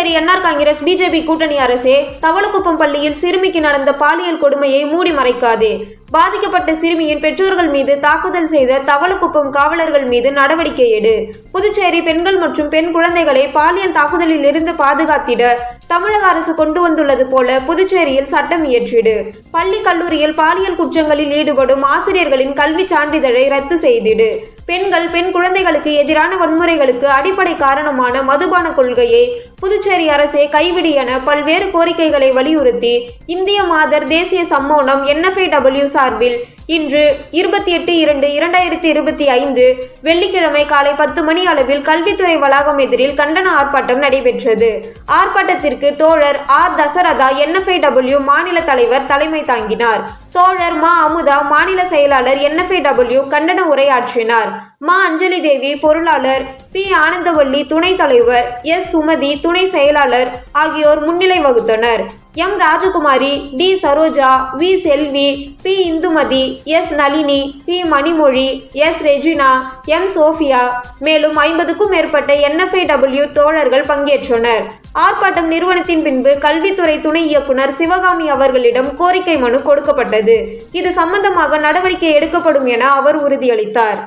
Puducherry NR Congress BJP கூட்டணி அரசே தவளக்குப்பம் பள்ளியில் சிறுமிக்கு நடந்த பாலியல் கொடுமையை மூடி மறைக்காதே. பாதிக்கப்பட்ட சிறுமியின் பெற்றோர்கள் மீது தாக்குதல் செய்த தவளக்குப்பம் காவலர்கள் மீது நடவடிக்கை எடு. புதுச்சேரி பெண்கள் மற்றும் பெண் குழந்தைகளை பாலியல் தாக்குதலில் இருந்து பாதுகாத்திட தமிழக அரசு கொண்டு வந்துள்ளது போல புதுச்சேரியில் சட்டம் இயற்றிடு. பள்ளி கல்லூரியில் பாலியல் குற்றங்களில் ஈடுபடும் ஆசிரியர்களின் கல்வி சான்றிதழை ரத்து செய்திடு. பெண்கள் பெண் குழந்தைகளுக்கு எதிரான வன்முறைகளுக்கு அடிப்படை காரணமான மதுபான கொள்கையை புதுச்சேரி அரசே கைவிடு என பல்வேறு கோரிக்கைகளை வலியுறுத்தி இந்திய மாதர் தேசிய சம்மோனம் என்எஃப்ஐடபிள்யூ சார்பில் இன்று இருபத்தி எட்டு இரண்டு இரண்டாயிரத்தி இருபத்தி ஐந்து வெள்ளிக்கிழமை காலை பத்து மணி அளவில் கல்வித்துறை வளாகம் எதிரில் கண்டன ஆர்ப்பாட்டம் நடைபெற்றது. ஆர்ப்பாட்டத்திற்கு தோழர் ஆர் தசரதா என்எஃப்ஐடபிள்யூ மாநில தலைவர் தலைமை தாங்கினார். தோழர் மா அமுதா மாநில செயலாளர் என்எஃப்ஐடபிள்யூ கண்டன உரையாற்றினார். மா அஞ்சலி தேவி பொருளாளர் பி. ஆனந்தவள்ளி துணைத் தலைவர் எஸ். சுமதி துணை செயலாளர் ஆகியோர் முன்னிலை வகுத்தனர். M. Rajakumari T. Saroja V. Selvi P. Indumathi S. Nalini P. Manimozhi S. Regina M. Sophia மேலும் ஐம்பதுக்கும் மேற்பட்ட என்எஃப்ஐடபிள்யூ தோழர்கள் பங்கேற்றனர். ஆர்ப்பாட்டம் நிறுவனத்தின் பின்பு கல்வித்துறை துணை இயக்குனர் சிவகாமி அவர்களிடம் கோரிக்கை மனு கொடுக்கப்பட்டது. இது சம்பந்தமாக நடவடிக்கை எடுக்கப்படும் என அவர் உறுதியளித்தார்.